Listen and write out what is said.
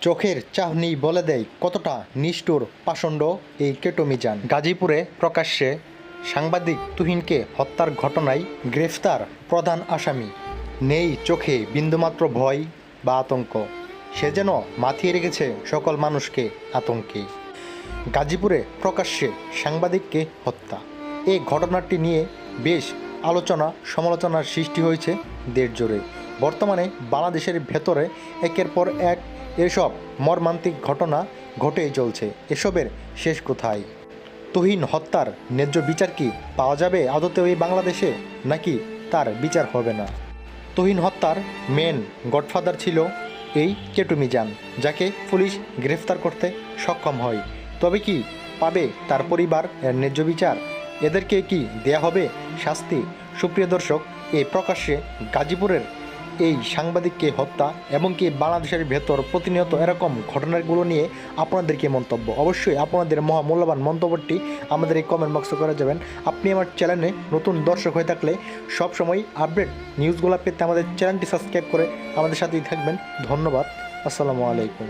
চোখের চাহনি বলে দেয় কতটা নিষ্ঠুর পাষণ্ড এই কেটো মিজান গাজীপুরে প্রকাশ্যে সাংবাদিক তুহিনকে হত্যার ঘটনায় গ্রেফতার প্রধান আসামি। নেই চোখে বিন্দুমাত্র ভয় বা আতঙ্ক। সে যেন মাথিয়ে রেখেছে সকল মানুষকে আতঙ্কে। গাজীপুরে প্রকাশ্যে সাংবাদিককে হত্যা। এই ঘটনাটি নিয়ে বেশ আলোচনা সমালোচনার সৃষ্টি হয়েছে দেড় জোরে বর্তমানে বাংলাদেশের ভেতরে একের পর এক এসব মর্মান্তিক ঘটনা ঘটেই চলছে। এসবের শেষ কোথায়? তুহিন হত্যার ন্যায্য বিচার কি পাওয়া যাবে আদতে ওই বাংলাদেশে? নাকি তার বিচার হবে না? তুহিন হত্যার মেন গডফাদার ছিল এই কেটুমিজান, যাকে পুলিশ গ্রেফতার করতে সক্ষম হয়। তবে কি পাবে তার পরিবার ন্যায্য বিচার? এদেরকে কি দেয়া হবে শাস্তি। সুপ্রিয় দর্শক এই প্রকাশ্যে গাজীপুরের এই সাংবাদিককে হত্যা এবং কি বাংলাদেশের ভেতর প্রতিনিয়ত এরকম ঘটনাগুলো নিয়ে আপনাদেরকে মন্তব্য? অবশ্যই আপনাদের মহামূল্যবান মন্তব্যটি আমাদের এই কমেন্ট বক্সে করে যাবেন। আপনি আমার চ্যানেলে নতুন দর্শক হয়ে থাকলে সবসময় আপডেট নিউজগুলো পেতে আমাদের চ্যানেলটি সাবস্ক্রাইব করে আমাদের সাথেই থাকবেন। ধন্যবাদ। আসসালামু আলাইকুম।